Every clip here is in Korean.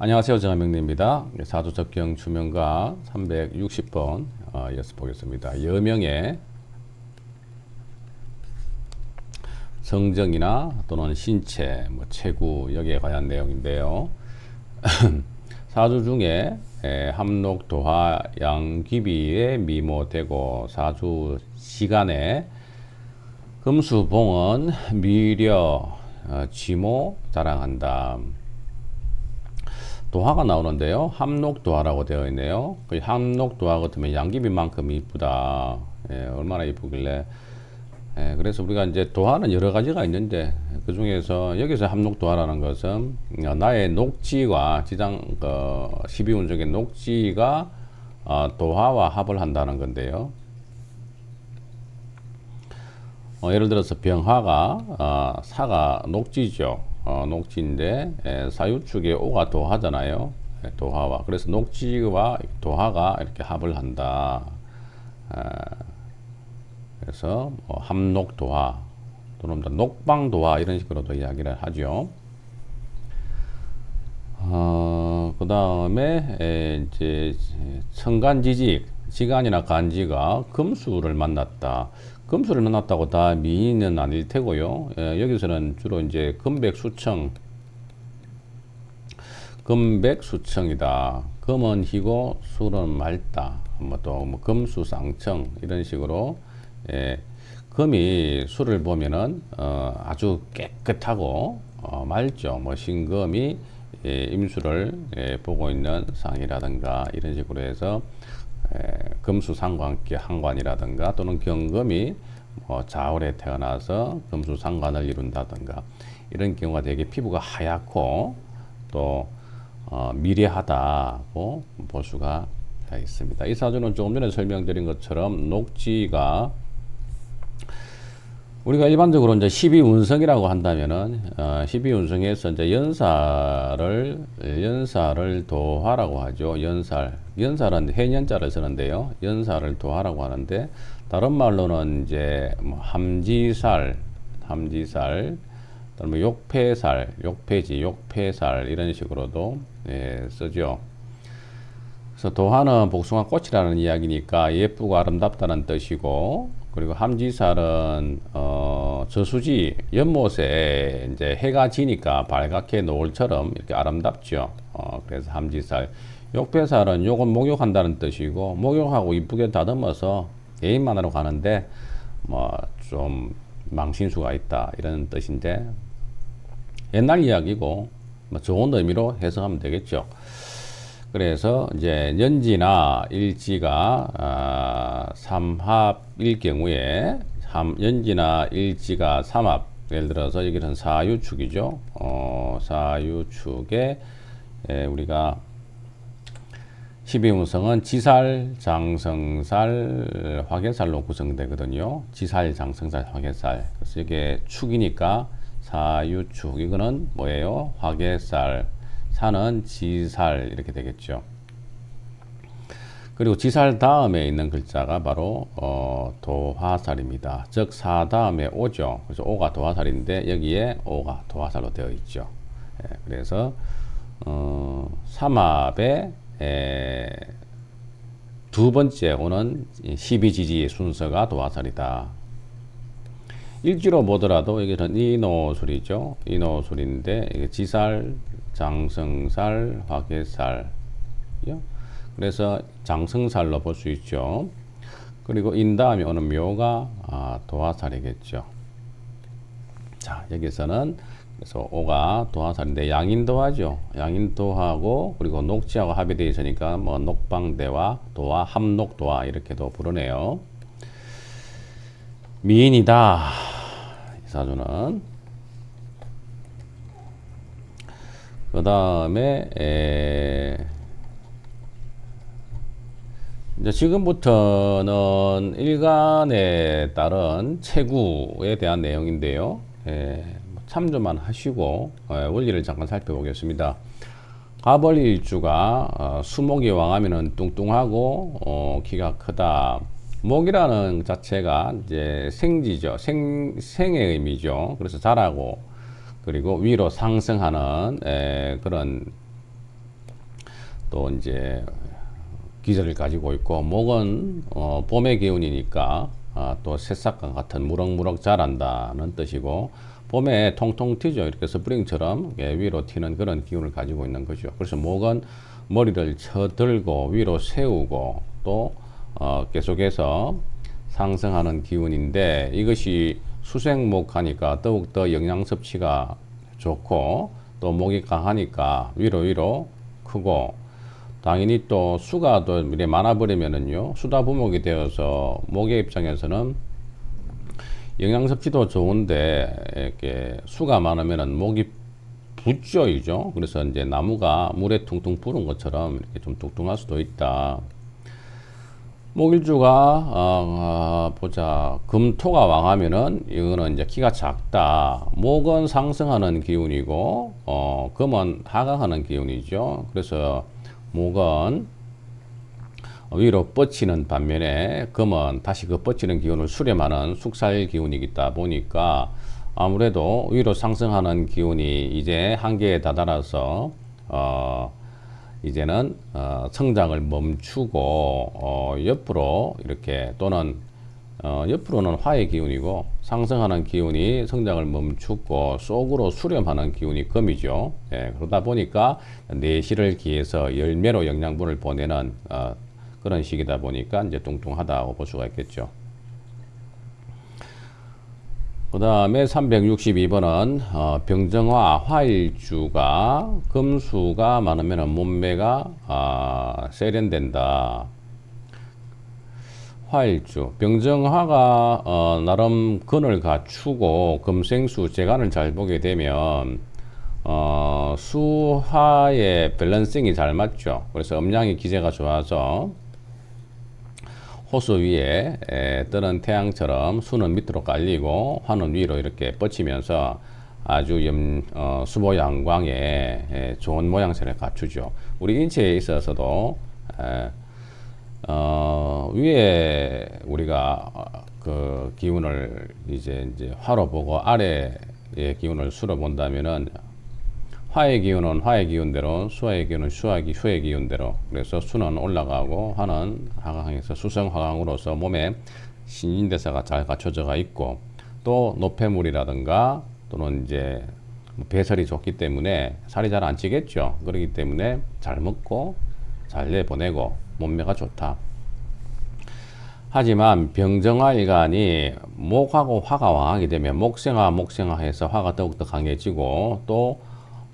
안녕하세요. 정한명리입니다. 사주 접경 주명가 360번 어, 이어서 보겠습니다. 여명의 성정이나 또는 신체, 뭐 체구 여기에 관한 내용인데요. 사주 중에 에, 함록, 도화, 양귀비에 미모되고 사주 시간에 금수 봉은 미려, 어, 지모 자랑한다. 도화가 나오는데요. 함록도화라고 되어 있네요. 그 함록도화 같으면 양귀비만큼 이쁘다. 예, 얼마나 이쁘길래. 예, 그래서 우리가 이제 도화는 여러 가지가 있는데 그 중에서 여기서 함록도화라는 것은 어, 나의 녹지와 지장 그 12운 중에 녹지가 어, 도화와 합을 한다는 건데요. 어, 예를 들어서 병화가 어, 사가 녹지죠. 어, 녹지인데 에, 사유축에 오가 도하잖아요. 에, 도하와 그래서 녹지와 도하가 이렇게 합을 한다. 에, 그래서 뭐 함록도화 또는 녹방도화 이런 식으로도 이야기를 하죠. 어, 그 다음에 이제 천간지직 지간이나 간지가 금수를 만났다. 금수를 만났다고 다 미인은 아닐 테고요. 예, 여기서는 주로 이제 금백수청, 금백수청이다. 금은 희고 수는 맑다. 뭐또 뭐 금수상청 이런 식으로 예, 금이 수를 보면은 어, 아주 깨끗하고 어, 맑죠. 뭐 신금이 예, 임수를 예, 보고 있는 상이라든가 이런 식으로 해서 금수상관계 한관이라든가 또는 경금이 뭐 자월에 태어나서 금수상관을 이룬다든가 이런 경우가 되게 피부가 하얗고 또 어, 미래하다고 볼 수가 있습니다. 이 사주는 조금 전에 설명드린 것처럼 녹지가 우리가 일반적으로 이제 12운성이라고 한다면은 어, 12운성에서 이제 연사를 연사를 도화라고 하죠. 연살 연살은 해년자를 쓰는데요. 연살을 도화라고 하는데 다른 말로는 이제 뭐 함지살, 함지살, 뭐 욕패살, 욕패지, 욕패살 이런 식으로도 예, 쓰죠. 그래서 도화는 복숭아 꽃이라는 이야기니까 예쁘고 아름답다는 뜻이고 그리고 함지살은 어, 저수지 연못에 이제 해가 지니까 밝게 노을처럼 이렇게 아름답죠. 어, 그래서 함지살. 욕배살은 욕은 목욕한다는 뜻이고 목욕하고 이쁘게 다듬어서 예인만으로 가는데 뭐 좀 망신수가 있다 이런 뜻인데 옛날 이야기고 뭐 좋은 의미로 해석하면 되겠죠. 그래서 이제 연지나 일지가 아, 삼합일 경우에 삼, 연지나 일지가 삼합 예를 들어서 여기는 사유축이죠. 어, 사유축에 에, 우리가 12운성은 지살, 장성살, 화개살로 구성되거든요. 지살, 장성살, 화개살. 그래서 이게 축이니까 사유축. 이거는 뭐예요? 화개살. 사는 지살 이렇게 되겠죠. 그리고 지살 다음에 있는 글자가 바로 어, 도화살입니다. 즉사 다음에 오죠. 그래서 오가 도화살인데 여기에 오가 도화살로 되어 있죠. 예, 그래서 어, 삼합에 에, 두 번째 오는 12지지 순서가 도화살이다. 일지로 보더라도 여기는 이노술이죠. 이노술인데 이게 지살, 장성살, 화개살. 그래서 장성살로 볼 수 있죠. 그리고 인 다음에 오는 묘가 아, 도화살이겠죠. 자, 여기서는 그래서 오가 도화살인데 양인도화죠. 양인도하고 그리고 녹지하고 합이 되어 있으니까 뭐 녹방대와 도화, 함록도화 이렇게도 부르네요. 미인이다. 이 사주는 그 다음에 이제 지금부터는 일간에 따른 체구에 대한 내용인데요. 에, 참조만 하시고 예, 원리를 잠깐 살펴보겠습니다. 가벌일주가 어, 수목이 왕하면은 뚱뚱하고 어, 키가 크다. 목이라는 자체가 이제 생지죠. 생, 생의 의미죠. 그래서 자라고 그리고 위로 상승하는 에, 그런 또 이제 기저를 가지고 있고 목은 어, 봄의 기운이니까 아, 또 새싹과 같은 무럭무럭 자란다는 뜻이고 봄에 통통 튀죠. 이렇게 스프링처럼 예, 위로 튀는 그런 기운을 가지고 있는 거죠. 그래서 목은 머리를 쳐들고 위로 세우고 또 어, 계속해서 상승하는 기운인데 이것이 수생목 하니까 더욱더 영양 섭취가 좋고 또 목이 강하니까 위로 위로 크고 당연히 또 수가 또 이래 많아버리면은요 수다 부목이 되어서 목의 입장에서는 영양 섭취도 좋은데 이렇게 수가 많으면은 목이 붓죠 이죠 그래서 이제 나무가 물에 퉁퉁 부은 것처럼 이렇게 좀 뚱뚱할 수도 있다. 목일주가 어, 어, 보자 금토가 왕하면은 이거는 이제 키가 작다. 목은 상승하는 기운이고 어, 금은 하강하는 기운이죠. 그래서 목은 위로 뻗치는 반면에 금은 다시 그 뻗치는 기운을 수렴하는 숙살 기운이기다 보니까 아무래도 위로 상승하는 기운이 이제 한계에 다다라서 어, 이제는 어, 성장을 멈추고 어, 옆으로 이렇게 또는 어, 옆으로는 화의 기운이고 상승하는 기운이 성장을 멈추고 속으로 수렴하는 기운이 금이죠. 예, 그러다 보니까 내실을 기해서 열매로 영양분을 보내는 어, 그런 시기다 보니까 이제 뚱뚱하다고 볼 수가 있겠죠. 그 다음에 362번은 어, 병정화 화일주가 금수가 많으면 몸매가 아, 세련된다. 화일주 병정화가 어, 나름 근을 갖추고 금생수 재간을 잘 보게 되면 어, 수화의 밸런싱이 잘 맞죠. 그래서 음양의 기제가 좋아서 호수 위에 에, 뜨는 태양처럼 수는 밑으로 깔리고 화는 위로 이렇게 뻗치면서 아주 염, 어, 수보 양광에 에, 좋은 모양새를 갖추죠. 우리 인체에 있어서도 에, 어, 위에 우리가 어, 그 기운을 이제 이제 화로 보고 아래의 기운을 수로 본다면은 화의 기운은 화의 기운대로, 수화의 기운은 수화의, 수의 기운대로. 그래서 수는 올라가고 화는 하강해서 수성화강으로서 몸에 신진대사가 잘 갖춰져가 있고 또 노폐물이라든가 또는 이제 배설이 좋기 때문에 살이 잘 안 찌겠죠. 그렇기 때문에 잘 먹고 잘 내보내고 몸매가 좋다. 하지만 병정화일간이 목하고 화가 왕하게 되면 목생화 목생화해서 화가 더욱더 강해지고 또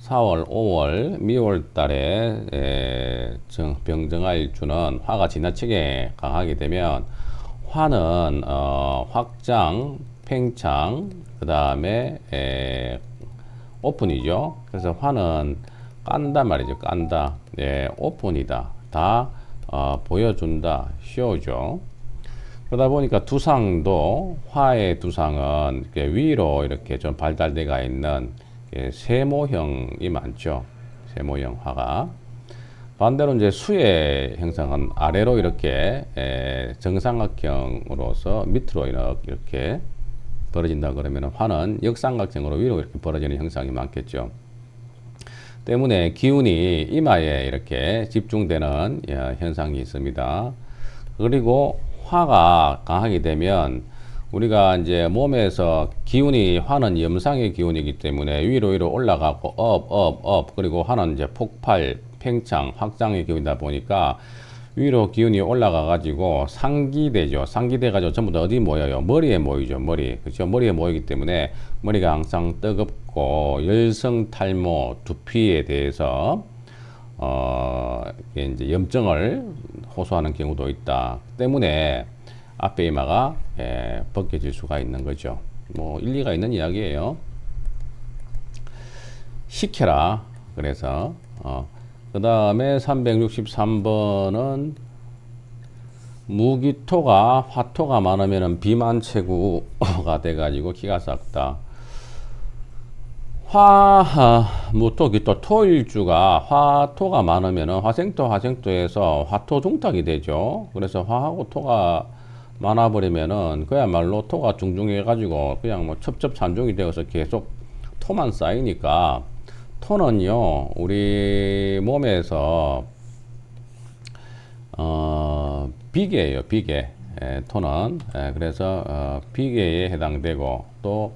4월, 5월, 미월 달에 에, 정, 병정화일주는 화가 지나치게 강하게 되면 화는 어, 확장, 팽창, 그 다음에 오픈이죠. 그래서 화는 깐다 말이죠. 깐다. 예, 오픈이다. 다 어, 보여준다. 쇼죠. 그러다 보니까 두상도 화의 두상은 위로 이렇게 좀 발달돼가 있는 예, 세모형이 많죠. 세모형 화가. 반대로 이제 수의 형상은 아래로 이렇게 에, 정삼각형으로서 밑으로 이렇게 벌어진다 그러면 화는 역삼각형으로 위로 이렇게 벌어지는 형상이 많겠죠. 때문에 기운이 이마에 이렇게 집중되는 예, 현상이 있습니다. 그리고 화가 강하게 되면 우리가 이제 몸에서 기운이 화는 염상의 기운이기 때문에 위로 위로 올라가고 업, 업, 업 그리고 화는 이제 폭발, 팽창, 확장의 기운이다 보니까 위로 기운이 올라가 가지고 상기되죠. 상기돼 가지고 전부 다 어디 모여요? 머리에 모이죠. 머리. 그렇죠? 머리에 모이기 때문에 머리가 항상 뜨겁고 열성 탈모, 두피에 대해서 어, 이제 염증을 호소하는 경우도 있다. 때문에 앞에 이마가 예, 벗겨질 수가 있는 거죠. 뭐 일리가 있는 이야기예요. 시켜라. 그래서 어, 그 다음에 363번은 무기토가 화토가 많으면 비만 체구가 돼가지고 기가 싹다. 화, 무토, 기토, 토일주가 화토가 많으면 화생토, 화생토에서 화토 중탁이 되죠. 그래서 화하고 토가 많아버리면은 그야말로 토가 중중해가지고 그냥 뭐 첩첩산중이 되어서 계속 토만 쌓이니까 토는요 우리 몸에서 어, 비계예요, 비계. 예, 토는. 예, 그래서 어, 비계에 해당되고 또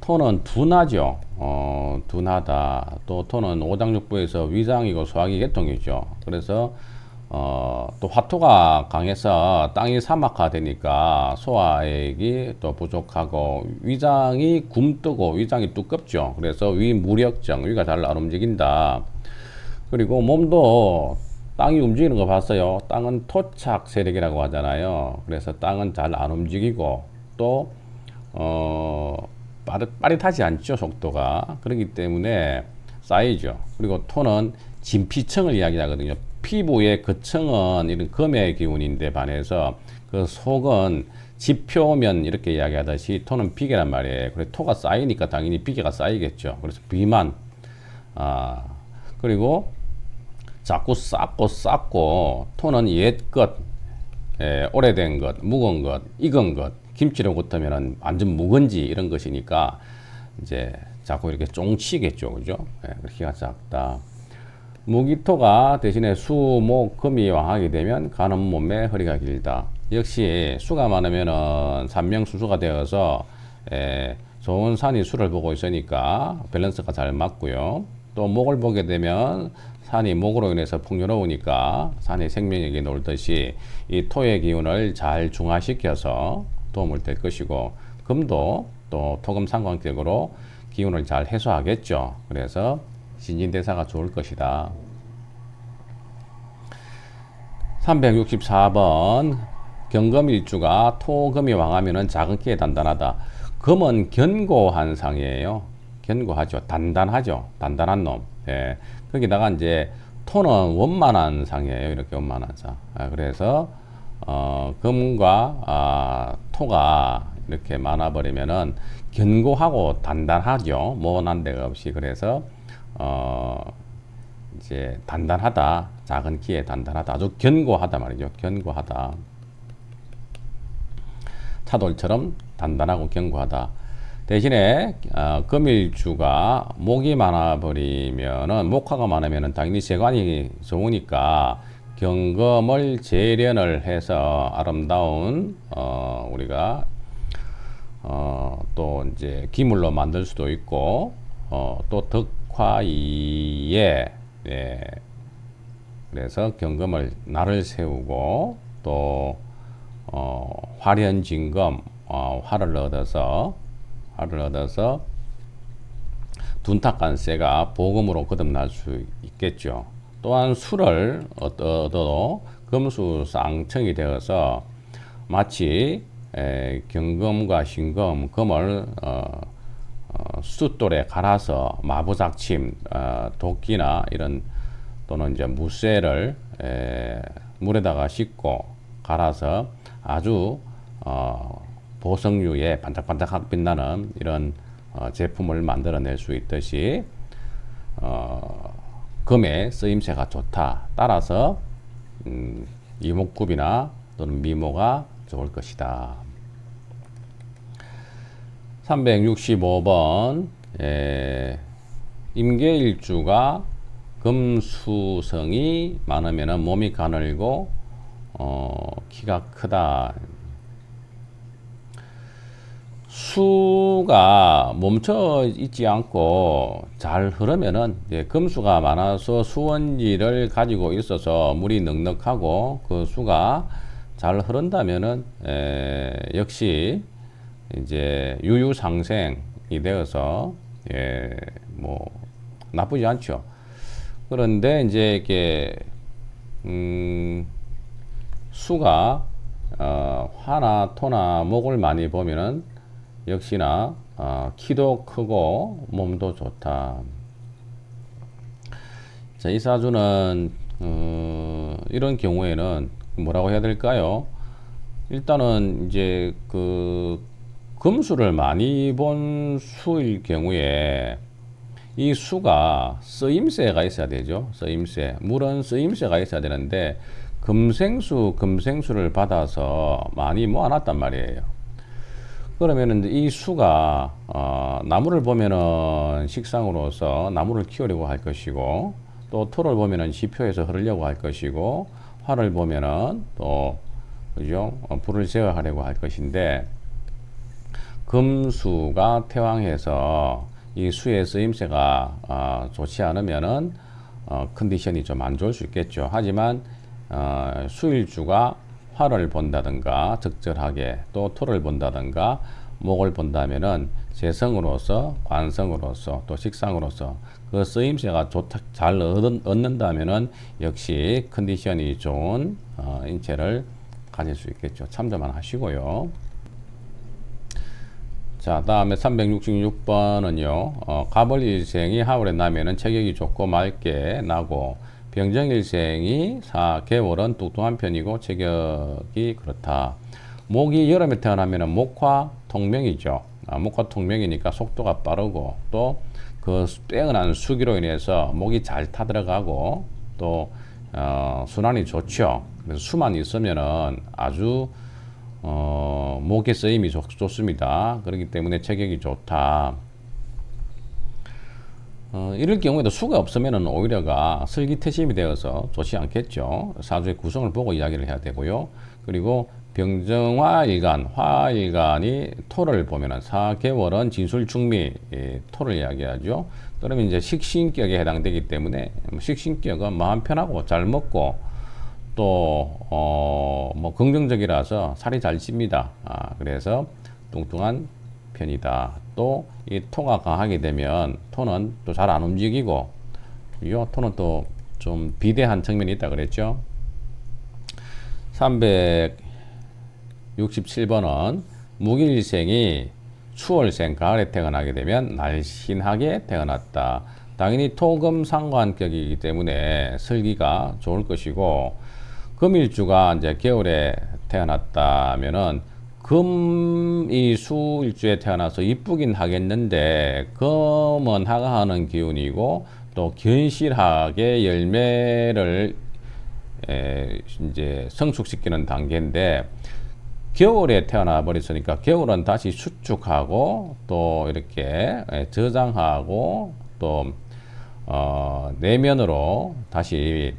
토는 둔하죠. 어, 둔하다. 또 토는 오장육부에서 위장이고 소화기 계통이죠. 그래서 어, 또 화토가 강해서 땅이 사막화되니까 소화액이 또 부족하고 위장이 굼뜨고 위장이 두껍죠. 그래서 위 무력증, 위가 잘 안 움직인다. 그리고 몸도 땅이 움직이는 거 봤어요. 땅은 토착 세력이라고 하잖아요. 그래서 땅은 잘 안 움직이고 또 어, 빠릿, 빠릿하지 않죠 속도가 그렇기 때문에 쌓이죠. 그리고 토는 진피층을 이야기하거든요. 피부의 그 층은 이런 금의 기운인데 반해서 그 속은 지표면 이렇게 이야기하듯이 토는 비계란 말이에요. 그래 토가 쌓이니까 당연히 비계가 쌓이겠죠. 그래서 비만 아 그리고 자꾸 쌓고 쌓고 토는 옛것 예, 오래된 것, 묵은 것, 익은 것, 김치로 붙으면은 완전 묵은지 이런 것이니까 이제 자꾸 이렇게 쫑치겠죠, 그죠? 예, 키가 작다. 무기토가 대신에 수, 목, 금이 왕하게 되면 가는 몸에 허리가 길다. 역시 수가 많으면은 산명수수가 되어서 에, 좋은 산이 수를 보고 있으니까 밸런스가 잘 맞고요. 또 목을 보게 되면 산이 목으로 인해서 풍요로우니까 산이 생명력이 놀듯이 이 토의 기운을 잘 중화시켜서 도움을 될 것이고 금도 또 토금 상관격으로 기운을 잘 해소하겠죠. 그래서 신진대사가 좋을 것이다. 364번 경금일주가 토금이 왕하면은 작은 키에 단단하다. 금은 견고한 상이에요. 견고하죠. 단단하죠. 단단한 놈. 예. 거기다가 이제 토는 원만한 상이에요. 이렇게 원만한 상. 아, 그래서 어, 금과 아, 토가 이렇게 많아버리면은 견고하고 단단하죠. 모난 데가 없이 그래서 어, 이제 단단하다. 작은 키에 단단하다. 아주 견고하다 말이죠. 견고하다. 차돌처럼 단단하고 견고하다. 대신에 어, 금일주가 목이 많아 버리면은 목화가 많으면은 당연히 세관이 좋으니까 경금을 재련을 해서 아름다운 어, 우리가 어, 또 이제 기물로 만들 수도 있고 어, 또덕 화이에 예, 그래서 경금을 날을 세우고 또 어, 화련진금 어, 화를 얻어서 화를 얻어서 둔탁간세가 보금으로 거듭날 수 있겠죠. 또한 술을 얻어도 금수 쌍청이 되어서 마치 에, 경금과 신금, 금을 어, 어, 숫돌에 갈아서 마부작침, 어, 도끼나 이런 또는 이제 무쇠를 에, 물에다가 씻고 갈아서 아주 어, 보석류의 반짝반짝하게 빛나는 이런 어, 제품을 만들어낼 수 있듯이 어, 금의 쓰임새가 좋다. 따라서 음, 이목구비나 또는 미모가 좋을 것이다. 365번 예, 임계일주가 금수성이 많으면 몸이 가늘고 어, 키가 크다. 수가 멈춰 있지 않고 잘 흐르면은 금수가 많아서 수원지를 가지고 있어서 물이 넉넉하고 그 수가 잘 흐른다면은 에, 역시 이제 유유상생이 되어서 예, 뭐 나쁘지 않죠. 그런데 이제 이렇게 음, 수가 어, 화나 토나 목을 많이 보면은 역시나 어, 키도 크고 몸도 좋다. 자, 이 사주는 어, 이런 경우에는 뭐라고 해야 될까요? 일단은 이제 그 금수를 많이 본 수일 경우에 이 수가 쓰임새가 있어야 되죠. 쓰임새. 물은 쓰임새가 있어야 되는데 금생수, 금생수를 받아서 많이 모아놨단 말이에요. 그러면은 이 수가 어, 나무를 보면은 식상으로서 나무를 키우려고 할 것이고 또 토를 보면은 지표에서 흐르려고 할 것이고 화를 보면은 또 그죠? 어, 불을 제어하려고 할 것인데 금수가 태왕해서 이 수의 쓰임새가 어, 좋지 않으면은 어, 컨디션이 좀 안 좋을 수 있겠죠. 하지만 어, 수일주가 화를 본다든가 적절하게 또 토를 본다든가 목을 본다면은 재성으로서 관성으로서 또 식상으로서 그 쓰임새가 좋다 잘 얻은, 얻는다면은 역시 컨디션이 좋은 어, 인체를 가질 수 있겠죠. 참조만 하시고요. 자, 다음에 366번은요, 어, 가벌일생이 하울에 나면은 체격이 좋고 맑게 나고, 병정일생이 사개월은 뚱뚱한 편이고 체격이 그렇다. 목이 여름에 태어나면은 목화 통명이죠. 아, 목화 통명이니까 속도가 빠르고, 또 그 빼어난 수기로 인해서 목이 잘 타들어가고, 또, 어, 순환이 좋죠. 그래서 수만 있으면은 아주 어, 목의 쓰임이 좋, 좋습니다. 그렇기 때문에 체격이 좋다. 어, 이럴 경우에도 수가 없으면은 오히려가 슬기태심이 되어서 좋지 않겠죠. 사주의 구성을 보고 이야기를 해야 되고요. 그리고 병정화일간, 화일간이 토를 보면은 사개월은 진술중미 예, 토를 이야기하죠. 그러면 이제 식신격에 해당되기 때문에 식신격은 마음 편하고 잘 먹고 또, 어, 뭐, 긍정적이라서 살이 잘 찝니다. 아, 그래서 뚱뚱한 편이다. 또, 이 토가 강하게 되면 토는 또 잘 안 움직이고, 요 토는 또 좀 비대한 측면이 있다 그랬죠. 367번은 무길생이 추월생 가을에 태어나게 되면 날씬하게 태어났다. 당연히 토금 상관격이기 때문에 설기가 좋을 것이고 금일주가 이제 겨울에 태어났다면은 금이 수일주에 태어나서 이쁘긴 하겠는데 금은 하가하는 기운이고 또 견실하게 열매를 에, 이제 성숙시키는 단계인데 겨울에 태어나 버렸으니까 겨울은 다시 수축하고 또 이렇게 에, 저장하고 또 어, 내면으로 다시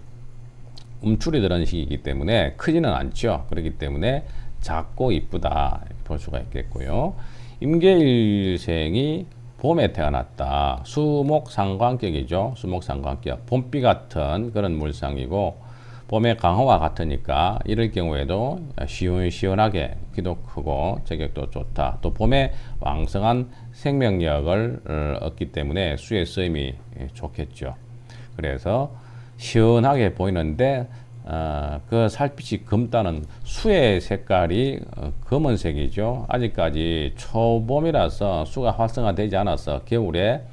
움츠리 드는 시기이기 때문에 크지는 않죠. 그렇기 때문에 작고 이쁘다 볼 수가 있겠고요. 임계일생이 봄에 태어났다. 수목 상관격이죠. 수목 상관격. 봄비 같은 그런 물상이고 봄의 강화와 같으니까 이럴 경우에도 시원시원하게 기도 크고 체격도 좋다. 또 봄에 왕성한 생명력을 어, 얻기 때문에 수의 쓰임이 좋겠죠. 그래서 시원하게 보이는데 어, 그 살빛이 검다는 수의 색깔이 어, 검은색이죠. 아직까지 초봄이라서 수가 활성화되지 않아서 겨울에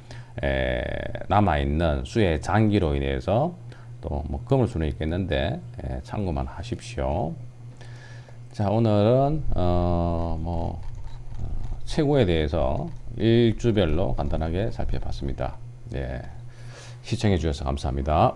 에, 남아있는 수의 장기로 인해서 또 뭐 검을 수는 있겠는데 에, 참고만 하십시오. 자 오늘은 어, 뭐 어, 최고에 대해서 일주별로 간단하게 살펴봤습니다. 네, 시청해 주셔서 감사합니다.